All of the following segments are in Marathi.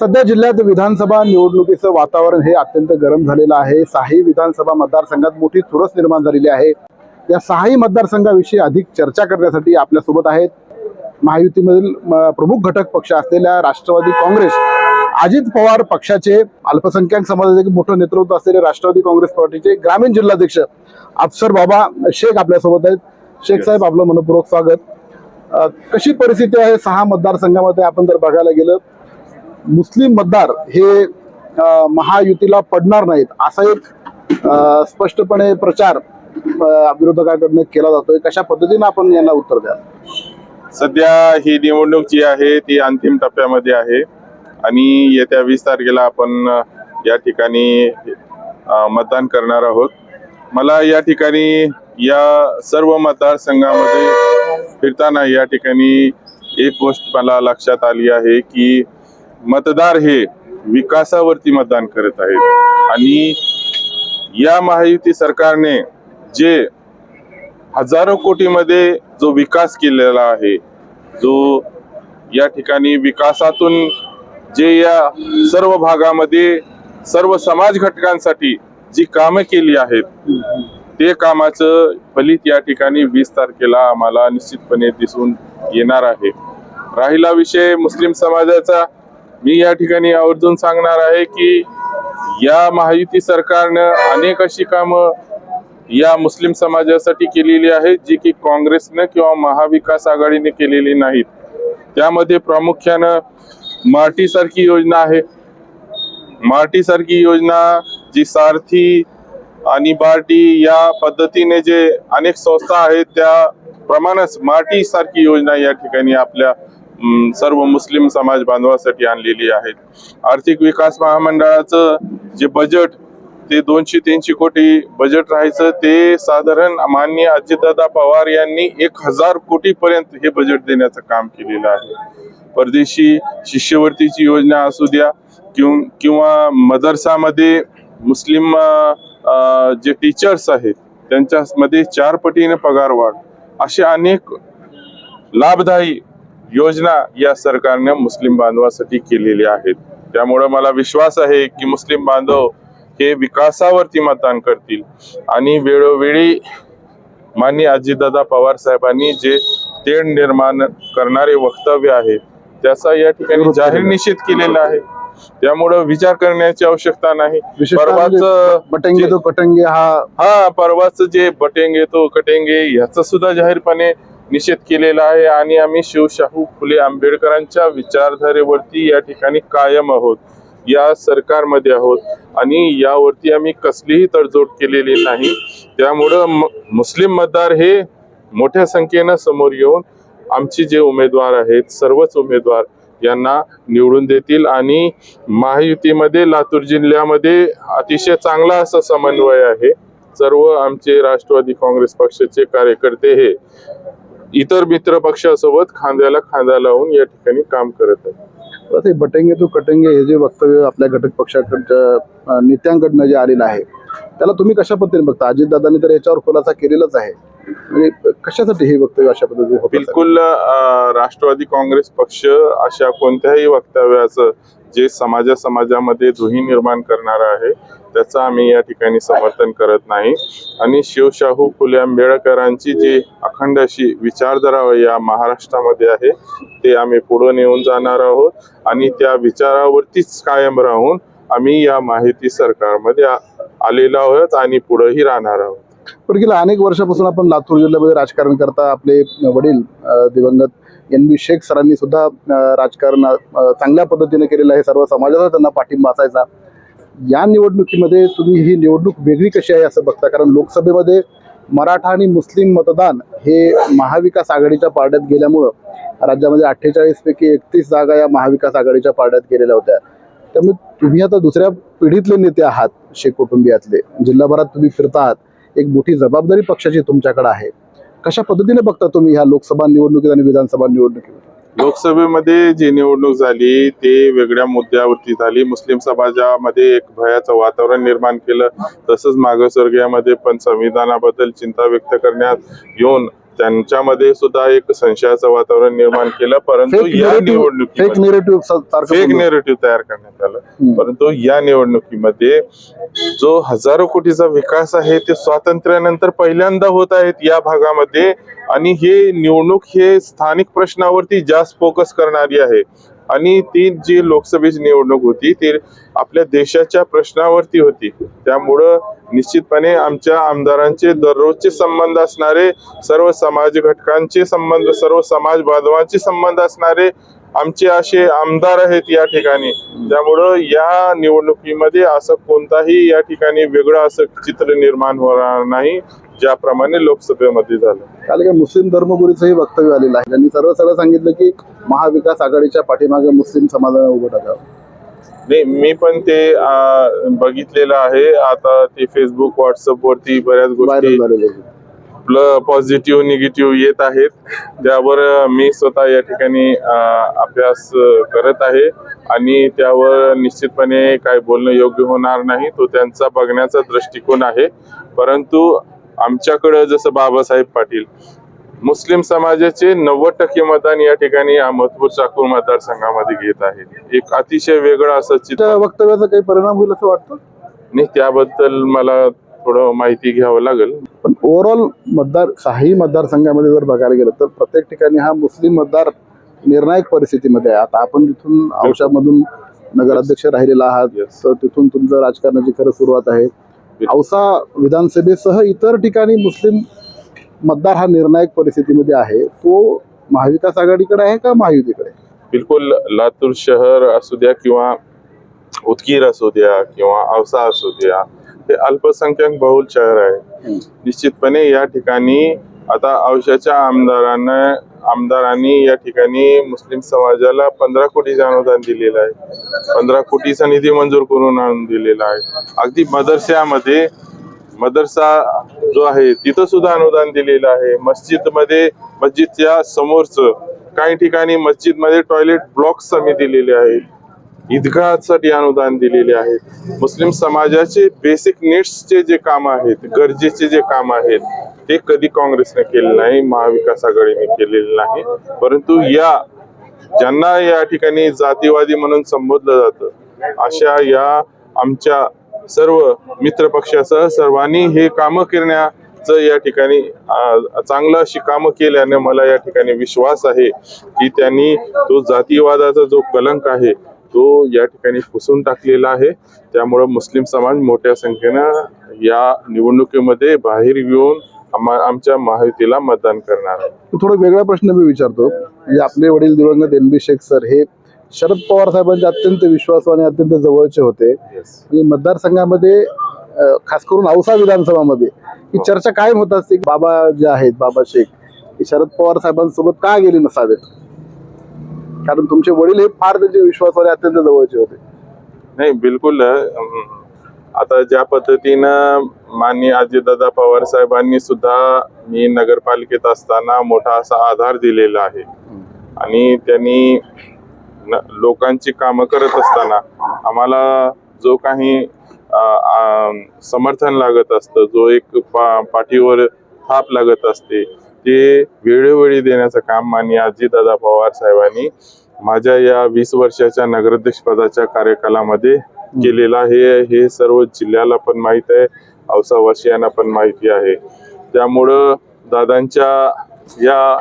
सध्या जिल्ह्यात विधानसभा निवडणुकीचं वातावरण हे अत्यंत गरम झालेलं आहे. सहाही विधानसभा मतदारसंघात मोठी चुरस निर्माण झालेली आहे. या सहाही मतदारसंघाविषयी अधिक चर्चा करण्यासाठी आपल्यासोबत आहेत. महायुतीमधील म, प्रमुख घटक पक्ष असलेल्या राष्ट्रवादी काँग्रेस अजित पवार पक्षाचे अल्पसंख्याक समाजाचे एक मोठं नेतृत्व असलेले राष्ट्रवादी काँग्रेस पार्टीचे ग्रामीण जिल्हाध्यक्ष अफसर बाबा शेख आपल्यासोबत आहेत. शेख साहेब आपलं मनपूर्वक स्वागत. कशी परिस्थिती आहे सहा मतदारसंघामध्ये? आपण जर बघायला गेलं मुस्लिम मतदार हे महायुतीला पडणार नाहीत असा एक स्पष्टपणे प्रचार विरोधकाकडनं केला जातोय. कशा पद्धतीने आपण यांना उत्तर द्या सध्या ही निवडणूक जी आहे ती अंतिम टप्प्यामध्ये आहे. आणि येत्या वीस तारखेला आपण या ठिकाणी मतदान करणार आहोत. मला या ठिकाणी या सर्व मतदारसंघामध्ये फिरताना या ठिकाणी एक गोष्ट मला लक्षात आली आहे की मतदार हे विकासावरती मतदान करत आहेत. आणि या महायुती सरकारने जे हजारो कोटीमध्ये जो विकास केलेला आहे जो या ठिकाणी विकासातून जे या सर्व भागामध्ये सर्व समाज घटकांसाठी जी कामं केली आहेत ते कामाचं फलित या ठिकाणी वीस तारखेला आम्हाला निश्चितपणे दिसून येणार आहे. राहिला विषय मुस्लिम समाजाचा. मी या ठिकाणी आवर्जून सांगणार आहे की या महायुती सरकारनं अनेक अशी कामं या मुस्लिम समाजासाठी केलेली आहेत जी की काँग्रेसनं किंवा महाविकास आघाडीने केलेली नाहीत. त्यामध्ये प्रामुख्यानं मार्टी सारखी योजना आहे. मार्टी सारखी योजना जी सारथी आणि बार्टी या पद्धतीने जे अनेक संस्था आहेत त्या प्रमाणच मार्टी सारखी योजना या ठिकाणी आपल्या सर्व मुस्लिम समाज बांधवासाठी आणलेली आहेत. आर्थिक विकास महामंडळाचं जे बजेट ते दोनशे तीनशे कोटी बजेट राहायचं ते साधारण माननीय अजितदादा पवार यांनी एक हजार कोटी पर्यंत हे बजेट देण्याचं काम केलेलं आहे. परदेशी शिष्यवृत्तीची योजना असू द्या किंव- किंवा मदरसामध्ये मुस्लिम जे टीचर्स आहेत त्यांच्यामध्ये चार पटीने पगार वाढ. असे अनेक लाभदायी योजना या सरकारने मुस्लिम बांधवासाठी केलेल्या आहेत. त्यामुळं मला विश्वास आहे की मुस्लिम बांधव हे विकासावरती मतदान करतील. आणि वेळोवेळी माननीय अजितदादा पवार साहेबांनी जे तेढ निर्माण करणारे वक्तव्य आहे त्याचा या ठिकाणी जाहीर निषेध केलेला आहे. त्यामुळं विचार करण्याची आवश्यकता नाही. विशेषतः परवाच म्हणजे बटेंगे तो कटेंगे हा हा परवाच जे बटेंगे तो कटेंगे ह्याचा सुद्धा जाहीरपणे निषेध केलेला आहे आणि आम्ही शिवशाहू फुले आंबेडकरांच्या विचारधारेवरती या ठिकाणी कायम आहोत. या सरकारमध्ये आहोत आणि यावरती आम्ही कसलीही तडजोड केलेली नाही. त्यामुळं म- मुस्लिम मतदार हे मोठ्या संख्येनं समोर येऊन आमचे जे उमेदवार आहेत सर्वच उमेदवार यांना निवडून देतील आणि महायुतीमध्ये लातूर जिल्ह्यामध्ये अतिशय चांगला असा समन्वय आहे. सर्व आमचे राष्ट्रवादी काँग्रेस पक्षाचे कार्यकर्ते हे इतर मित्र पक्षासोबत खांद्याला खांदा लावून या ठिकाणी काम करत आहेत. तर ते बटेंगे तो कटेंगे हे जे वक्तव्य आपल्या घटक पक्षाकडच्या नेत्यांकडनं जे आलेलं आहे त्याला तुम्ही कशा पद्धतीने बघता? अजितदादांनी तर याच्यावर खुलासा केलेलाच आहे. म्हणजे कशासाठी हे वक्तव्य अशा पद्धतीने? बिलकुल राष्ट्रवादी काँग्रेस पक्ष अशा कोणत्याही वक्तव्याचं जे समाजा समाजामध्ये दुही निर्माण करणार आहे त्याचं आम्ही या ठिकाणी समर्थन करत नाही. आणि शिवशाहू फुले आंबेडकरांची जी अखंड अशी विचारधारा या महाराष्ट्रामध्ये आहे ते आम्ही पुढे नेऊन जाणार आहोत. आणि त्या विचारावरतीच कायम राहून आम्ही या माहिती सरकारमध्ये आलेलो आहोत आणि पुढेही राहणार आहोत. पण गेल्या अनेक वर्षापासून आपण लातूर जिल्ह्यामध्ये राजकारण करता. आपले वडील दिवंगत एन बी शेख सरांनी सुद्धा राजकारण चांगल्या पद्धतीने केलेलं आहे. सर्व समाजाचा त्यांना पाठिंबा असायचा. या निवडणुकीमध्ये तुम्ही ही निवडणूक वेगळी कशी आहे असं बघता? कारण लोकसभेमध्ये मराठा आणि मुस्लिम मतदान हे महाविकास आघाडीच्या पारड्यात गेल्यामुळं राज्यामध्ये अठ्ठेचाळीस पैकी एकतीस जागा या महाविकास आघाडीच्या पारड्यात गेलेल्या होत्या. त्यामुळे तुम्ही आता दुसऱ्या पिढीतले नेते आहात शेख कुटुंबियातले जिल्हाभरात तुम्ही फिरता आहात एक मोठी जबाबदारी पक्षाची तुमच्याकडे आहे. कशा पद्धतीने बघता तुम्ही ह्या लोकसभा निवडणुकीत आणि विधानसभा निवडणुकीत? लोकसभेमध्ये जी निवडणूक झाली ते वेगळ्या मुद्द्यावरती झाली. मुस्लिम समाजामध्ये एक भयाचं वातावरण निर्माण केलं. तसंच मागासवर्गीयामध्ये पण संविधानाबद्दल चिंता व्यक्त करण्यात येऊन त्यांच्यामध्ये सुद्धा एक संशयाचं वातावरण निर्माण केलं परंतु या फेक निवडणुकीमध्ये नेरेटिव्ह सारखं फेक बोलणं. नेरेटिव्ह तयार करण्यात आलं हम्म. परंतु या निवडणुकीमध्ये जो हजारो कोटीचा विकास आहे ते स्वातंत्र्यानंतर पहिल्यांदा होत आहेत या भागामध्ये आणि हे निवडणूक हे स्थानिक प्रश्नावरती जास्त फोकस करणारी आहे आणि ती जी लोकसभेची निवडणूक होती ती आपल्या देशाच्या प्रश्नावरती होती. त्यामुळं निश्चितपणे आमच्या आमदारांचे दररोजचे संबंध असणारे सर्व समाज घटकांचे संबंध सर्व समाज बांधवांचे संबंध असणारे आमचे असे आमदार आहेत या ठिकाणी. त्यामुळं या निवडणुकीमध्ये असं कोणताही या ठिकाणी वेगळं असं चित्र निर्माण होणार नाही. ज्याप्रमाणे लोकसभेमध्ये झालं. काल काय मुस्लिम धर्मगुरूचंही वक्तव्य आलेलं आहे. त्यांनी सरळ सरळ सांगितलं की महाविकास आघाडीच्या पाठीमागे मुस्लिम समाजाने उभं टाकावं नाही मी पण ते बघितलेलं आहे. आता ते फेसबुक व्हॉट्सअप वरती बऱ्याच व्हायरल गोष्टी झालेलं आहे. पॉझिटिव्ह निगेटिव्ह येत आहेत. त्यावर मी स्वतः या ठिकाणी अं, अभ्यास करत आहे. आणि त्यावर निश्चितपणे काय बोलणं योग्य होणार नाही तो त्यांचा बघण्याचा दृष्टिकोन आहे. परंतु आमच्याकडं जसं बाबासाहेब पाटील मुस्लिम समाजाचे नव्वद टक्के मतदान या ठिकाणी अहमदपूर चाकूर मतदारसंघामध्ये घेत आहेत. एक अतिशय वेगळं असं चित्र. वक्तव्याचा काही परिणाम होईल असं वाटतं? आणि त्याबद्दल मला थोडं माहिती घ्यावं लागेल. पण ओव्हरऑल मतदार काही मतदारसंघामध्ये जर बघायला गेलं तर प्रत्येक ठिकाणी हा मुस्लिम मतदार निर्णायक परिस्थितीमध्ये आहे. आता आपण तिथून औषधामधून नगराध्यक्ष राहिलेला आहात. तर तिथून तुमचं राजकारणाची खरं सुरुवात आहे. औसा विधानसभेसह इतर ठिकाणी मुस्लिम मतदार हा निर्णायक परिस्थितीमध्ये आहे. तो महाविकास आघाडीकडे आहे का महायुतीकडे? बिलकुल लातूर शहर असू द्या किंवा उदगीर असू द्या किंवा औसा असू द्या हे अल्पसंख्याक बहुल शहर आहे. निश्चितपणे या ठिकाणी आता औषधाच्या आमदारांना आमदारांनी या ठिकाणी मुस्लिम समाजाला पंधरा कोटीचं अनुदान दिलेलं आहे. पंधरा कोटीचा निधी मंजूर करून आणून दिलेला आहे. अगदी मदरशामध्ये मदरसा जो आहे तिथं सुद्धा अनुदान दिलेलं आहे. मस्जिदमध्ये मस्जिदच्या समोरचं काही ठिकाणी मस्जिदमध्ये टॉयलेट ब्लॉक्स आम्ही दिलेले आहेत. ईदगाहसाठी अनुदान दिलेले आहे मुस्लिम समाजाचे बेसिक नीड्सचे जे काम आहेत गरजेचे जे काम आहेत ते कधी काँग्रेसने केले नाही महाविकास आघाडीने केलेले नाही. परंतु या ज्यांना या ठिकाणी जातीवादी म्हणून संबोधलं जातं अशा या आमच्या सर्व मित्र पक्षासह सर्वांनी हे कामं करण्याचं या ठिकाणी चांगलं अशी कामं केल्याने मला या ठिकाणी विश्वास आहे की त्यांनी तो जातीवादाचा जो कलंक आहे तो या ठिकाणी पुसून टाकलेला आहे त्यामुळं मुस्लिम समाज मोठ्या संख्येनं या निवडणुकीमध्ये बाहेर येऊन आमच्या महायुतीला मतदान करणार आहे. थोडा वेगळा प्रश्न मी विचारतो. म्हणजे आपले वडील दिवंगत एन बी शेख सर हे शरद पवार साहेबांचे अत्यंत विश्वासू आणि अत्यंत जवळचे होते. मतदारसंघामध्ये खास करून औसा विधानसभामध्ये ही चर्चा कायम होत असते की बाबा जे आहेत बाबा शेख हे शरद पवार साहेबांसोबत का गेले नसावेत? कारण तुमचे वडील हे फार त्यांचे विश्वासाने अत्यंत जवळचे होते. नाही बिलकुल आता ज्या पद्धतीनं माननीय अजितदादा पवार साहेबांनी सुद्धा मी नगरपालिकेत असताना मोठा असा आधार दिलेला आहे. आणि त्यांनी न- लोकांची कामं करत असताना आम्हाला जो काही समर्थन लागत असतं जो एक पा पाठीवर थाप लागत असते ते वेळोवेळी देण्याचं काम माननीय अजितदादा पवार साहेबांनी माझ्या या वीस वर्षाच्या नगराध्यक्ष पदाच्या कार्यकालामध्ये केलेलं आहे. हे सर्व जिल्ह्याला पण माहीत आहे. औसावासियांना पण माहिती आहे. त्यामुळं दादांच्या या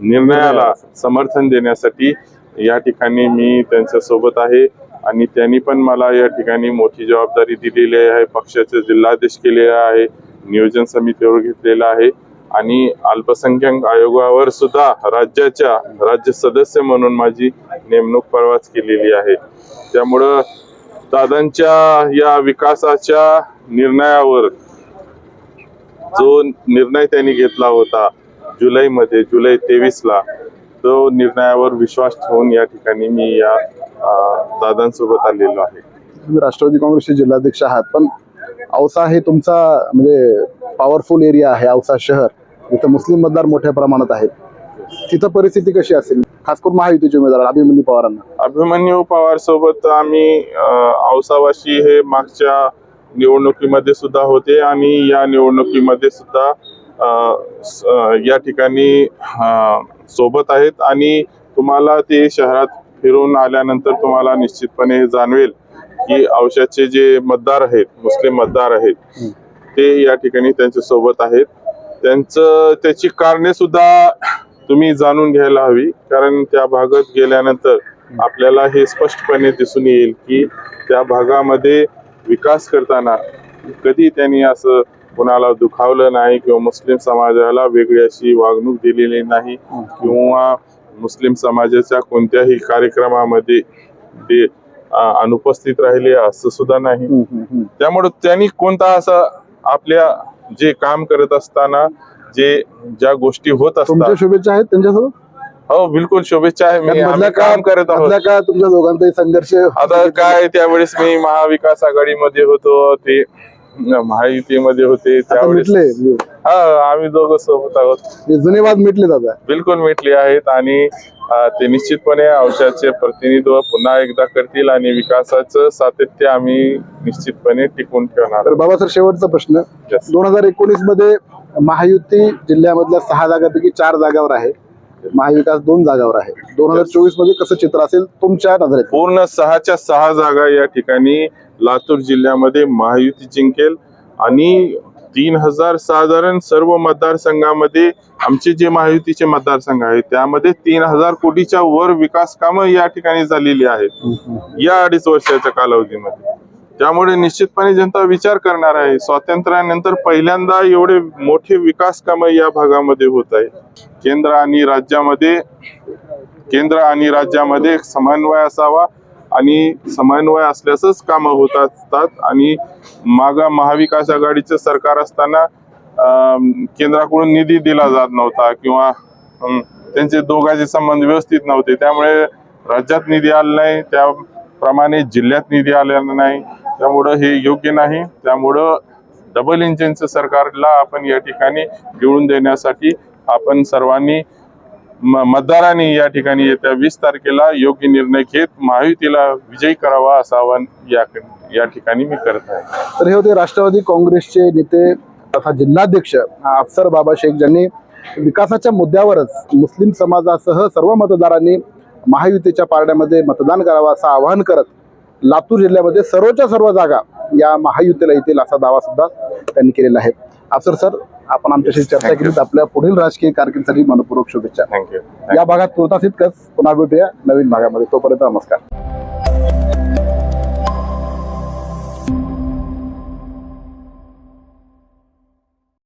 निर्णयाला. समर्थन देण्यासाठी या ठिकाणी मी त्यांच्यासोबत आहे आणि त्यांनी पण मला या ठिकाणी मोठी जबाबदारी दिलेली आहे. पक्षाचे जिल्हाध्यक्ष केलेला आहे. नियोजन समितीवर घेतलेला आहे. आणि अल्पसंख्याक आयोगावर सुद्धा राज्याच्या राज्य सदस्य म्हणून माझी नेमणूक परवाच केलेली आहे. त्यामुळं दादांच्या या विकासाच्या निर्णयावर जो निर्णय त्यांनी घेतला होता जुलैमध्ये जुलै तेवीसला तो निर्णयावर विश्वास ठेवून या ठिकाणी मी या दादांसोबत आलेलो आहे. तुम्ही राष्ट्रवादी काँग्रेसचे जिल्हाध्यक्ष आहात पण औसा हे तुमचा म्हणजे पॉवरफुल एरिया आहे औसा शहर. इथं मुस्लिम मतदार मोठ्या प्रमाणात आहेत. तिथं परिस्थिती कशी असेल? खास करून महायुतीचे उमेदवार अभिमन्यू पवारांना. अभिमन्यू पवार सोबत आम्ही औसावाशी हे मागच्या निवडणुकीमध्ये सुद्धा होते आणि या निवडणुकीमध्ये सुद्धा स- या ठिकाणी सोबत आहेत. आणि तुम्हाला ते शहरात फिरून आल्यानंतर तुम्हाला निश्चितपणे जाणवेल. की औषधचे जे मतदार आहेत मुस्लिम मतदार आहेत. ते या ठिकाणी त्यांच्यासोबत आहेत. त्यांचं त्याची कारणे सुद्धा तुम्ही जाणून घ्यायला हवी. कारण त्या भागात गेल्यानंतर आपल्याला हे स्पष्टपणे दिसून येईल की त्या भागामध्ये विकास करताना कधी त्यांनी असं कोणाला दुखावलं नाही किंवा मुस्लिम समाजाला वेगळी अशी वागणूक दिलेली नाही किंवा मुस्लिम समाजाच्या कोणत्याही कार्यक्रमामध्ये ते अनुपस्थित राहिले असं सुद्धा नाही. त्यामुळे त्यांनी कोणता असा आपल्या जे काम करत असताना जे ज्या गोष्टी होत असतात शुभेच्छा आहेत त्यांच्यासोबत? हो बिलकुल शुभेच्छा आहे. काम करत आहोत. काळात तुमच्या दोघांचाही संघर्ष आता काय त्यावेळेस मी महाविकास आघाडीमध्ये होतो ते महायुतीमध्ये होते त्यावेळेस हा आम्ही दोघं सोबत आहोत. जुने वाद मिटले दादा. बिलकुल मिटले आहेत आणि ते निश्चितपणे औषधाचे प्रतिनिधित्व पुन्हा एकदा करतील आणि विकासाचं सातत्य आम्ही निश्चितपणे टिकून ठेवणार. तर बाबा सर शेवटचा प्रश्न. दोन हजार एकोणीसमध्ये महायुती जिल्ह्यामधल्या सहा जागापैकी चार जागावर आहे. महाविकास दोन जागावर आहे. दोन हजार चोवीसमध्ये कसं चित्र असेल? तुमच्या नजरेत. पूर्ण सहाच्या सहा जागा या ठिकाणी लातूर जिल्ह्यामध्ये महायुती जिंकेल आणि तीन हजार साधारण सर्व मतदारसंघामध्ये आमचे जे महायुतीचे मतदारसंघ आहेत त्यामध्ये तीन हजार कोटीच्या वर विकास कामं या ठिकाणी झालेली आहेत. या अडीच वर्षाच्या कालावधीमध्ये. त्यामुळे निश्चितपणे जनता विचार करणार आहे स्वातंत्र्यानंतर पहिल्यांदा एवढे मोठे विकास कामं या भागामध्ये होत आहे केंद्र आणि राज्यामध्ये केंद्र आणि राज्यामध्ये समन्वय असावा आणि समन्वय असल्यासच कामं होत असतात. आणि मागा महाविकास आघाडीचं सरकार असताना केंद्राकडून निधी दिला जात नव्हता किंवा त्यांचे दोघांचे संबंध व्यवस्थित नव्हते. त्यामुळे राज्यात निधी आला नाही. त्याप्रमाणे जिल्ह्यात निधी आलेला नाही. त्यामुळं हे योग्य नाही. त्यामुळं डबल इंजिनचं सरकारला आपण या ठिकाणी निवडून देण्यासाठी आपण सर्वांनी मतदारांनी या ठिकाणी येत्या वीस तारखेला योग्य निर्णय घेत महायुतीला विजयी करावा असं आवाहन या या ठिकाणी मी करत आहे. तर हे होते राष्ट्रवादी काँग्रेसचे नेते तथा जिल्हाध्यक्ष अफसर बाबा शेख ज्यांनी विकासाच्या मुद्द्यावरच मुस्लिम समाजासह सर्व मतदारांनी महायुतीच्या पारड्यामध्ये मतदान करावं असं आवाहन करत लातूर जिल्ह्यामध्ये सर्वच्या सर्व जागा या महायुतीला येतील असा दावा सुद्धा त्यांनी केलेला आहे. अफसर सर आपण आमच्याशी चर्चा. केली. आपल्या पुढील राजकीय कारकिर्दीसाठी मनपूर्वक शुभेच्छा. थँक्यू या भागात तुर्तास इतकंच पुन्हा भेटूया नवीन भागामध्ये. तोपर्यंत नमस्कार.